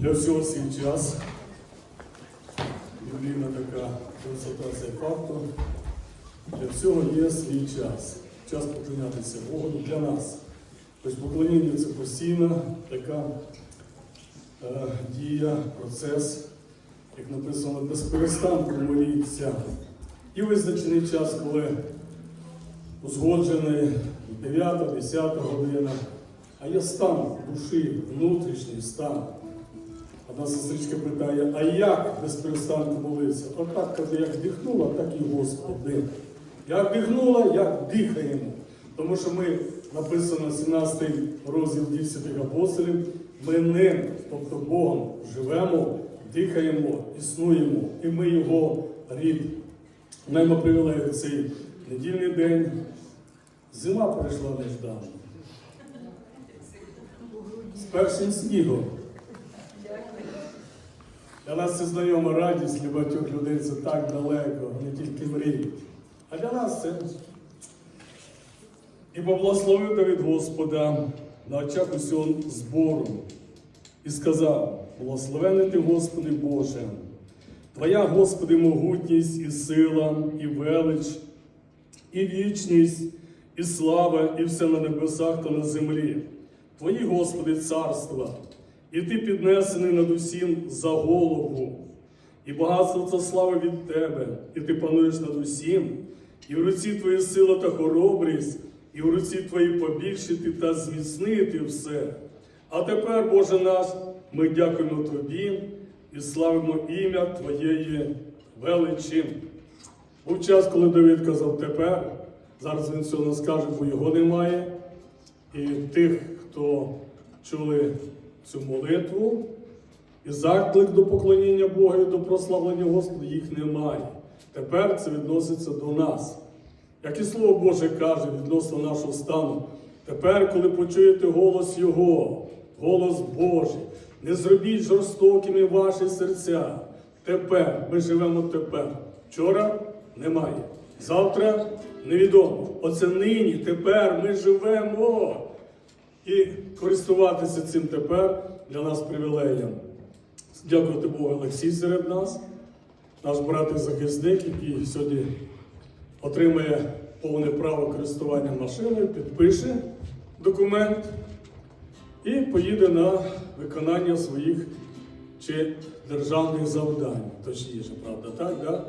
Для всього свій час. Біблійна така констатація факту. Для всього є свій час. Час поклонятися Богу для нас. Тобто поклоніння це постійна така е, дія, процес, як написано, без перестанку моліться. І визначений час, коли узгоджений 9-10 година, а є стан душі, внутрішній стан. Одна сестричка питає, а як без перестанку молитися? Отак, каже, як дихнула, так і Господи. Як дихнула, як дихаємо. Тому що ми, написано 17 розділ дій святих апостолів, ми ним, тобто Богом, живемо, дихаємо, існуємо, і ми його рід. Маємо привілею цей недільний день. Зима прийшла неждано. З першим снігом. Для нас це знайома радість, для багатьох людей це так далеко, вони тільки мріють. А для нас це. І поблагословив Давид Господа на очах усього збору і сказав: Благословений ти, Господи Боже, Твоя, Господи, могутність і сила, і велич, і вічність, і слава, і все на небесах та на землі. Твої, Господи, царства, і Ти піднесений над усім за голову, і багатство та слава від Тебе, і Ти пануєш над усім, і в руці Твої сила та хоробрість, і в руці Твої побільшити та зміцнити все. А тепер, Боже наш, ми дякуємо Тобі і славимо ім'я Твоєї величі. Був час, коли Давид казав тепер, зараз він цього не скаже, бо його немає. І тих, хто чули цю молитву, і заклик до поклоніння Богу, і до прославлення Господа, їх немає. Тепер це відноситься до нас. Як і Слово Боже каже відносно нашого стану, тепер, коли почуєте голос Його, голос Божий, не зробіть жорстокими ваші серця. Тепер ми живемо тепер. Вчора немає. Завтра невідомо. Оце нині, тепер ми живемо. І користуватися цим тепер для нас привілеєм. Дякувати Богу, Олексій серед нас, наш брат і захисник, який сьогодні отримає повне право користування машиною, підпише документ і поїде на виконання своїх чи державних завдань, точніше, правда, так? Да?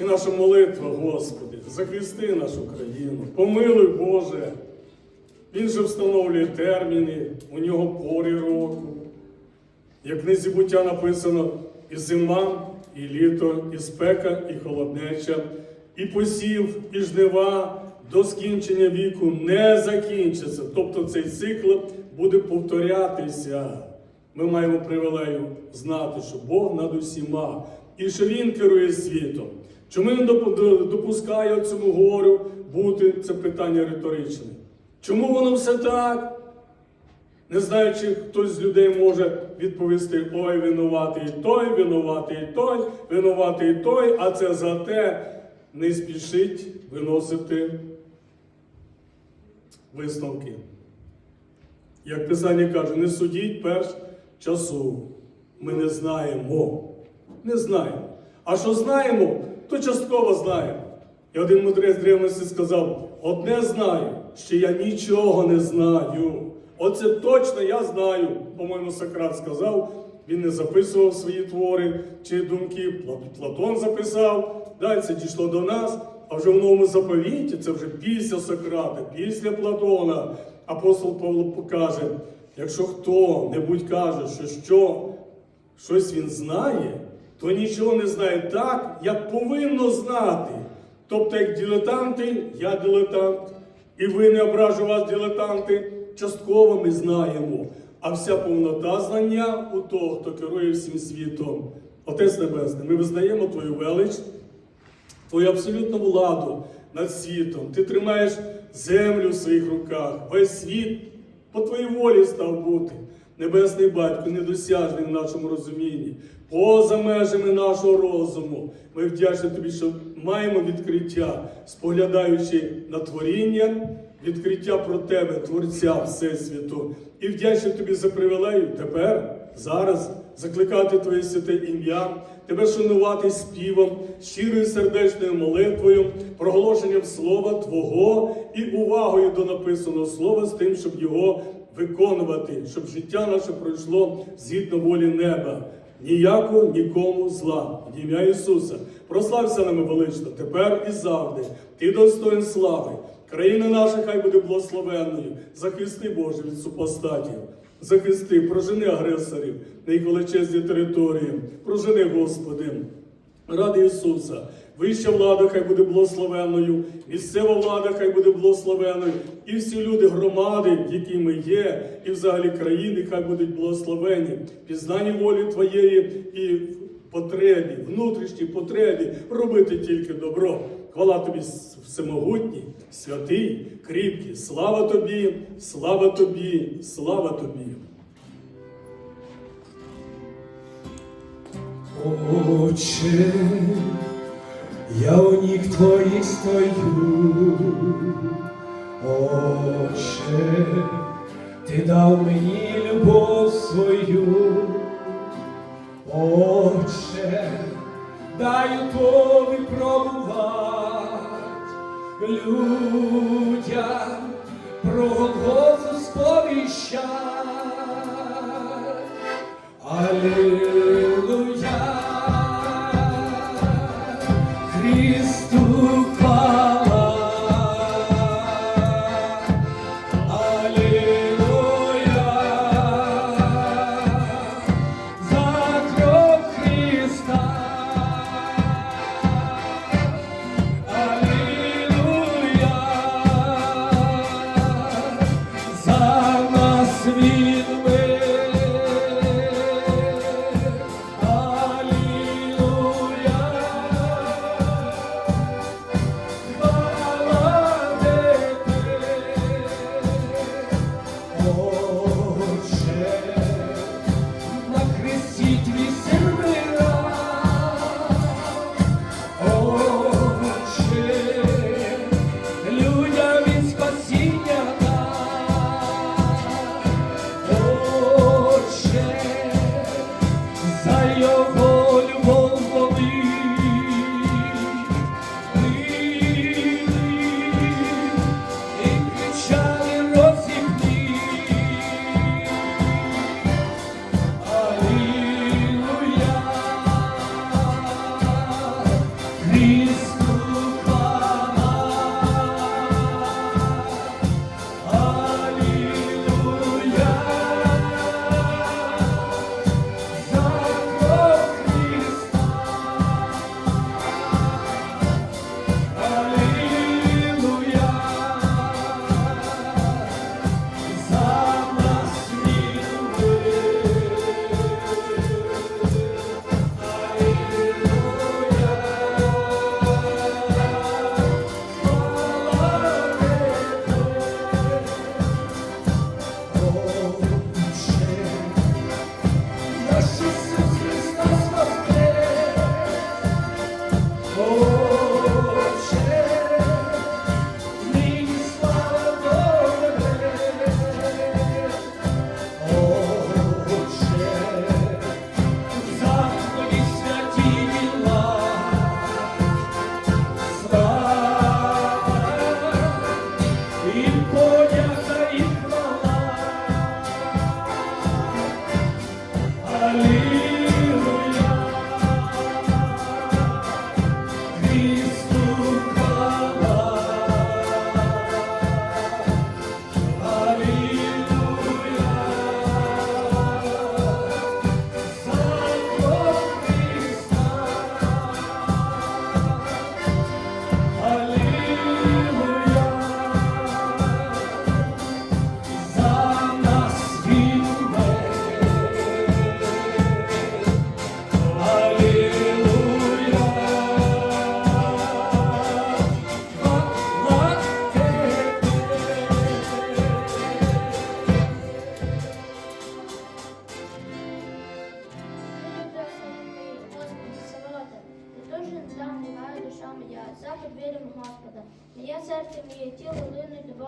І наша молитва, Господи, захисти нашу країну, помилуй Боже. Він же встановлює терміни, у нього пори року. Як книзі буття написано і зима, і літо, і спека, і холоднеча, і посів, і жнива до скінчення віку не закінчиться. Тобто цей цикл буде повторятися. Ми маємо привілею знати, що Бог над усіма і що Він керує світом. Чому він допускає цьому горю бути? Це питання риторичне. Чому воно все так? Не знаю, чи хтось з людей може відповісти: ой, винуватий той, винуватий той, винуватий той, а це за те не спішить виносити висновки. Як Писання каже, не судіть перш часу. Ми не знаємо. Не знаємо. А що знаємо, то частково знаємо. І один мудрець древності сказав: одне знаю, що я нічого не знаю. Оце точно я знаю. По-моєму, Сократ сказав, він не записував свої твори чи думки. Платон записав, далі це дійшло до нас. А вже в новому заповіті, це вже після Сократа, після Платона, апостол Павло покаже, якщо хто-небудь каже, що, що щось він знає, то нічого не знає так, як повинно знати. Тобто, як дилетанти, я дилетант, і ви не ображу вас, дилетанти, частково ми знаємо. А вся повнота знання у того, хто керує всім світом. Отець Небесний, ми визнаємо Твою велич, Твою абсолютну владу над світом. Ти тримаєш землю в своїх руках, весь світ по твоїй волі став бути. Небесний Батько, недосяжний в нашому розумінні, поза межами нашого розуму. Ми вдячні тобі, що маємо відкриття, споглядаючи на творіння, відкриття про тебе, Творця Всесвіту. І вдячні тобі за привілею тепер зараз закликати Твоє святе ім'я, Тебе шанувати співом, щирою сердечною молитвою, проголошенням слова Твого і увагою до написаного слова з тим, щоб його виконувати, щоб життя наше пройшло згідно волі неба. Ніякого нікому зла. Ім'я Ісуса. Прослався нами велично, тепер і завжди. Ти достоин слави. Країна наша хай буде благословенною. Захисти Боже від супостатів. Захисти, прожени агресорів на їх величезні території. Прожени, Господи. Ради Ісуса. Вища влада хай буде благословенною, місцева влада хай буде благословеною, і всі люди громади, які ми є, і взагалі країни, хай будуть благословені, пізнані волі Твоєї і потребі, внутрішній потребі робити тільки добро. Хвала тобі, всемогутній, святий, кріпкий. Слава тобі, слава тобі, слава тобі. Отче, я у ніг твоїх стою, Отче, ти дав мені любов свою, Отче, дай тобі пробувати людям про Голгофу сповіщать. Аллилуйя,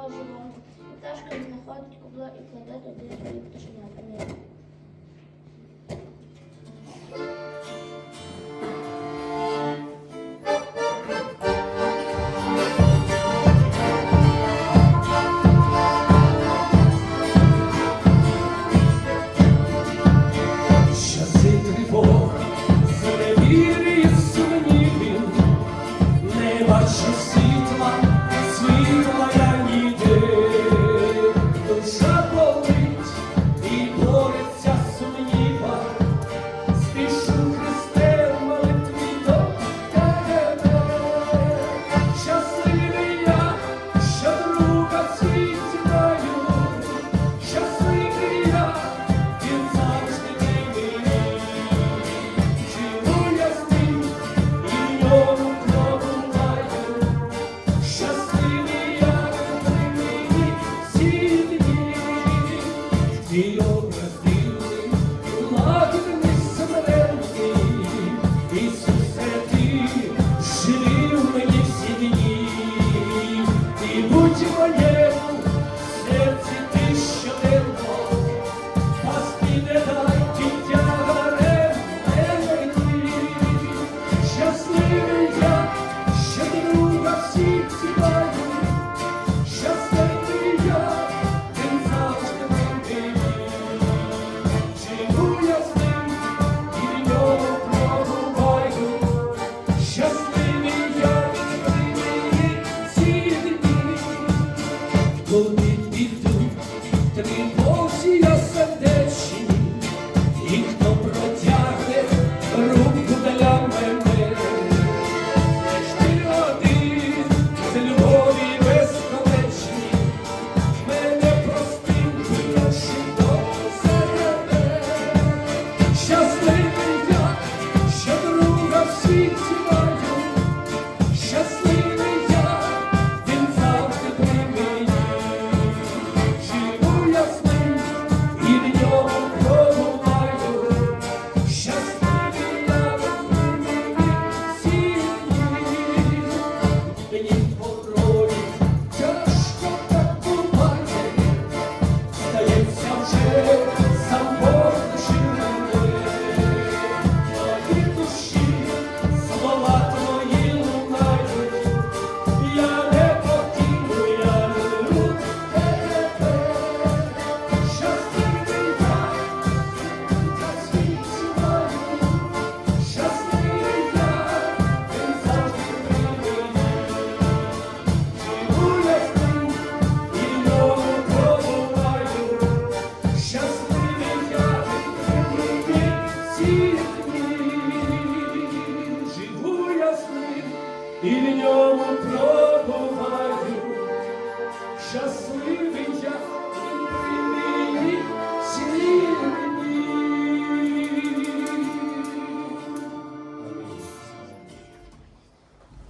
і пташка знаходить кубло і кладе туди свої пташенята.